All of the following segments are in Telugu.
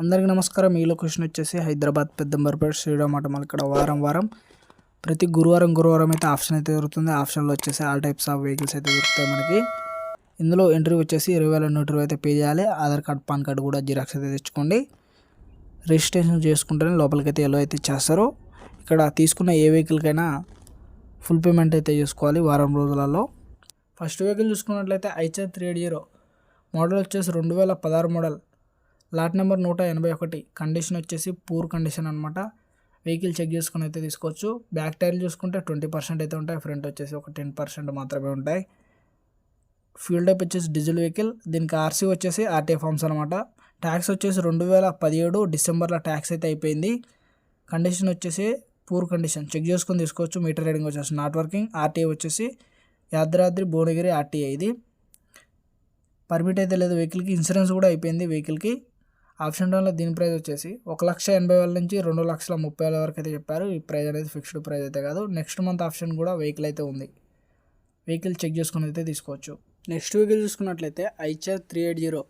అందరికీ నమస్కారం. ఈ లొకేషన్ వచ్చేసి హైదరాబాద్ పెద్దంబర్పేట శ్రీరామ్ ఆటో ఇక్కడ వారం వారం ప్రతి గురువారం గురువారం అయితే ఆప్షన్ అయితే దొరుకుతుంది. ఆప్షన్లో వచ్చేసి ఆల్ టైప్స్ ఆఫ్ వెహికల్స్ అయితే దొరుకుతాయి మనకి. ఇందులో ఎంట్రీ వచ్చేసి ఇరవై వేల నూట ఇరవై అయితే పే చేయాలి. ఆధార్ కార్డ్ పాన్ కార్డు కూడా జిరాక్స్ అయితే తెచ్చుకోండి. రిజిస్ట్రేషన్ చేసుకుంటేనే లోపలికైతే ఎలా అయితే చేస్తారు. ఇక్కడ తీసుకున్న ఏ వెహికల్కైనా ఫుల్ పేమెంట్ అయితే చేసుకోవాలి వారం రోజులలో. ఫస్ట్ వెహికల్ చూసుకున్నట్లయితే Eicher three eight zero. Model వచ్చేసి రెండు వేల పదహారు మోడల్. లాట్ నెంబర్ నూట ఎనభై ఒకటి. కండిషన్ వచ్చేసి పూర్ కండిషన్ అనమాట వెహికల్ చెక్ చేసుకుని అయితే తీసుకోవచ్చు. బ్యాక్ టైర్లు చూసుకుంటే ట్వంటీ పర్సెంట్ అయితే ఉంటాయి. ఫ్రంట్ వచ్చేసి ఒక టెన్ పర్సెంట్ మాత్రమే ఉంటాయి. ఫ్యూల్ టైప్ వచ్చేసి డీజిల్ వెహికల్. దీనికి ఆర్సీ వచ్చేసి ఆర్టీ ఫార్మ్స్ అనమాట ట్యాక్స్ వచ్చేసి రెండు వేల పదిహేడు డిసెంబర్లో ట్యాక్స్ అయితే అయిపోయింది. కండిషన్ వచ్చేసి పూర్ కండిషన్. చెక్ చేసుకొని తీసుకోవచ్చు. మీటర్ రీడింగ్ వచ్చేసి నాట్ వర్కింగ్. ఆర్టీఏ వచ్చేసి యాదాద్రి భువనగిరి ఆర్టీఐ ఇది. పర్మిట్ అయితే లేదు వెహికల్కి. ఇన్సూరెన్స్ కూడా అయిపోయింది వెహికల్కి. ఆప్షన్ డౌన్లో దీని ప్రైస్ వచ్చేసి ఒక లక్ష ఎనభై వేల నుంచి రెండు లక్షల ముప్పై వేల వరకు అయితే చెప్పారు. ఈ ప్రైస్ అనేది ఫిక్స్డ్ ప్రైస్ అయితే కాదు. నెక్స్ట్ మంత్ ఆప్షన్ కూడా వెహికల్ అయితే ఉంది. వెహికల్ చెక్ చేసుకుని అయితే తీసుకోవచ్చు. నెక్స్ట్ వెహికల్ చూసుకున్నట్లయితే Eicher three eight zero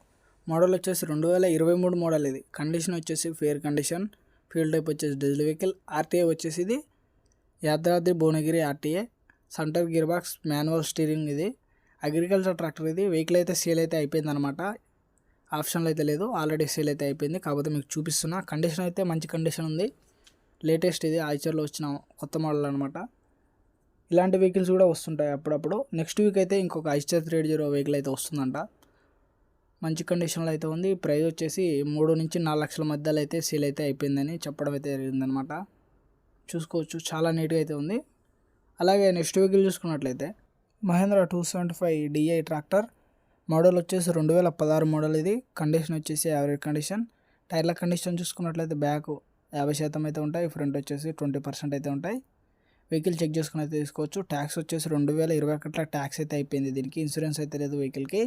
model వచ్చేసి రెండు వేల ఇరవై మూడు మోడల్ ఇది. కండిషన్ వచ్చేసి ఫేర్ కండిషన్. ఫీల్డ్ టైప్ వచ్చేసి డీజిల్ వెహికల్. ఆర్టీఏ వచ్చేసి ఇది. Yadadri Bhuvanagiri RTA. Centre gear box manual steering ఇది. అగ్రికల్చర్ ట్రాక్టర్ ఇది. వెహికల్ అయితే సేల్ అయితే అయిపోయింది అనమాట ఆప్షన్లో అయితే లేదు. ఆల్రెడీ సేల్ అయితే అయిపోయింది. కాకపోతే మీకు చూపిస్తున్నా. కండిషన్ అయితే మంచి కండిషన్ ఉంది. లేటెస్ట్ ఇది ఆచర్లో వచ్చిన కొత్త మోడల్ అనమాట ఇలాంటి వెహికల్స్ కూడా వస్తుంటాయి అప్పుడప్పుడు. నెక్స్ట్ వీక్ అయితే ఇంకొక ఐచర్ త్రీ జీరో వెహికల్ అయితే వస్తుందంట. మంచి కండిషన్లో అయితే ఉంది. ప్రైస్ వచ్చేసి మూడు నుంచి నాలుగు లక్షల మధ్యలో అయితే సేల్ అయితే అయిపోయిందని చెప్పడం అయితే జరిగిందనమాట చూసుకోవచ్చు. చాలా నీట్గా అయితే ఉంది. అలాగే నెక్స్ట్ వెహికల్ చూసుకున్నట్లయితే Mahindra two seventy five DI tractor. Model వచ్చేసి రెండు వేల పదహారు మోడల్ ఇది. కండిషన్ వచ్చేసి యావరేజ్ కండిషన్. టైర్ల కండిషన్ చూసుకున్నట్లయితే బ్యాక్ యాభై శాతం అయితే ఉంటాయి. ఫ్రంట్ వచ్చేసి ట్వంటీ పర్సెంట్ అయితే ఉంటాయి. వెహికల్ చెక్ చేసుకుని అయితే తీసుకోవచ్చు. ట్యాక్స్ వచ్చేసి రెండు వేల ఇరవై ఒకటిలో ట్యాక్స్ అయితే అయిపోయింది దీనికి. ఇన్సూరెన్స్ అయితే లేదు వెహికల్కి.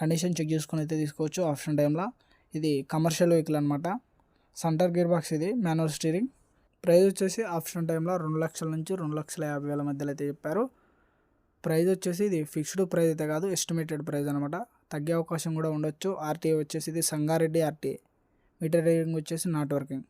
కండిషన్ చెక్ చేసుకుని అయితే తీసుకోవచ్చు ఆప్షన్ టైంలో. ఇది కమర్షియల్ వెహికల్ అనమాట సెంటర్ గేర్ బాక్స్ ఇది మాన్యువల్ స్టీరింగ్. ప్రైస్ వచ్చేసి ఆప్షన్ టైంలో రెండు లక్షల నుంచి రెండు లక్షల యాభై వేల మధ్యలో అయితే చెప్పారు. ప్రైస్ వచ్చేసి ఇది ఫిక్స్డ్ ప్రైస్ అయితే కాదు ఎస్టిమేటెడ్ ప్రైస్ అనమాట తగ్గే అవకాశం కూడా ఉండొచ్చు. ఆర్టీఏ వచ్చేసి ఇది సంగారెడ్డి ఆర్టీఏ మీటర్ రీడింగ్ వచ్చేసి నాట్ వర్కింగ్.